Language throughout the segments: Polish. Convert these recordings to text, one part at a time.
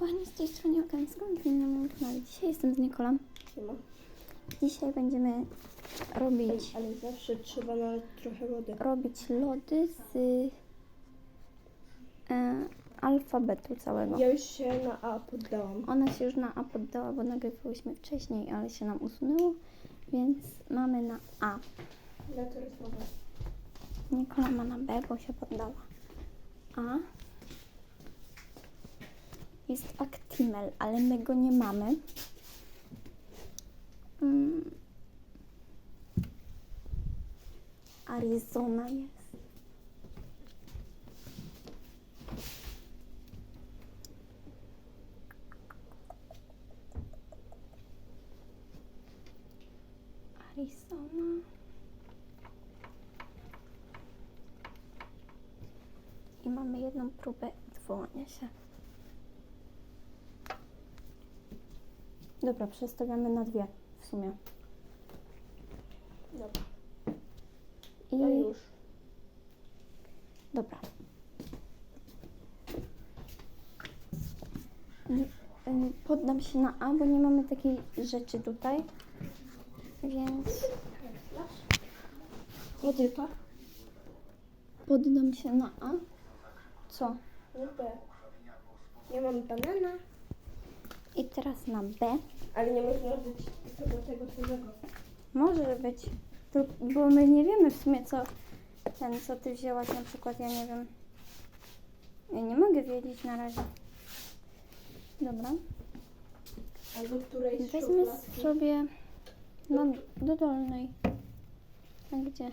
kochani, z tej strony moim kanale. Dzisiaj jestem z Nikolą. Siema. Dzisiaj będziemy robić, Ale zawsze trzeba nalać trochę wody. robić lody z e, alfabetu całego. Ja już się na A poddałam. Ona się już na A poddała, bo nagrywałyśmy wcześniej, ale się nam usunęło, więc mamy na A. Ja to rysować. Nikola ma na B, bo się poddała. A jest Actimel, ale my go nie mamy. Mm. Arizona jest. Arizona. I mamy jedną próbę odwołania się. Dobra, przestawiamy na dwie w sumie. Dobra. I Ja już. dobra. Y, poddam się na A, bo nie mamy takiej rzeczy tutaj. Więc to? poddam się na A. Co? No B. Ja mam banana. I teraz na B. Ale nie można użyć tego, tego samego. Może być. Bo my nie wiemy w sumie co ten, co ty wzięłaś na przykład, ja nie wiem. Ja nie mogę wiedzieć na razie. Dobra. Albo którejś Weźmy szufladki. sobie na, do dolnej. A gdzie?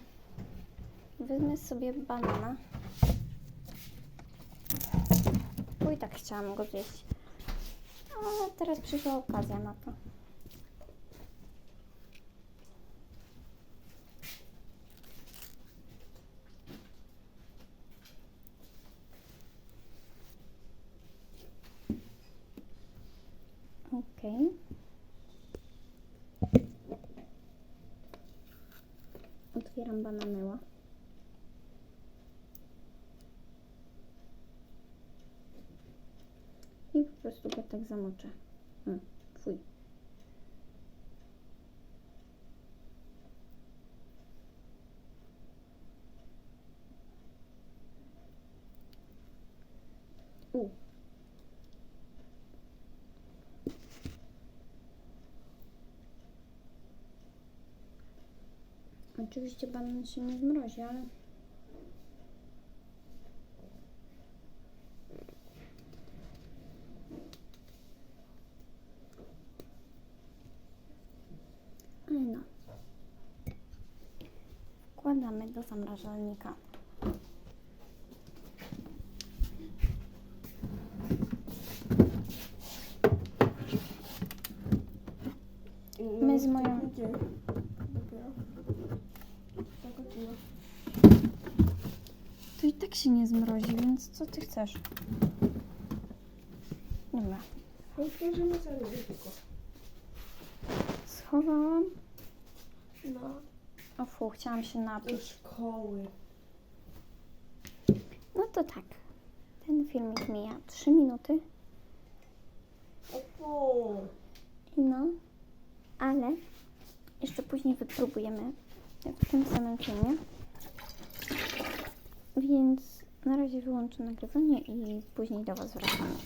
Wezmę sobie banana. Bo i tak chciałam go zjeść. Ale teraz przyszła okazja na to. Okej. Otwieram bananyła. I po prostu go tak zamoczę. Hmm, fuj. U. Oczywiście banan się nie zmrozi, ale no. Wkładamy do zamrażalnika. My z moją-. To i tak się nie zmrozi, więc co ty chcesz? Dobra. Nie tylko. Schowałam. No. O fu, chciałam się Do napić. szkoły. No to tak. Ten filmik mija 3 minuty. O fu. No, ale jeszcze później wypróbujemy w tym samym filmie. Więc na razie wyłączę nagrywanie i później do Was wracamy.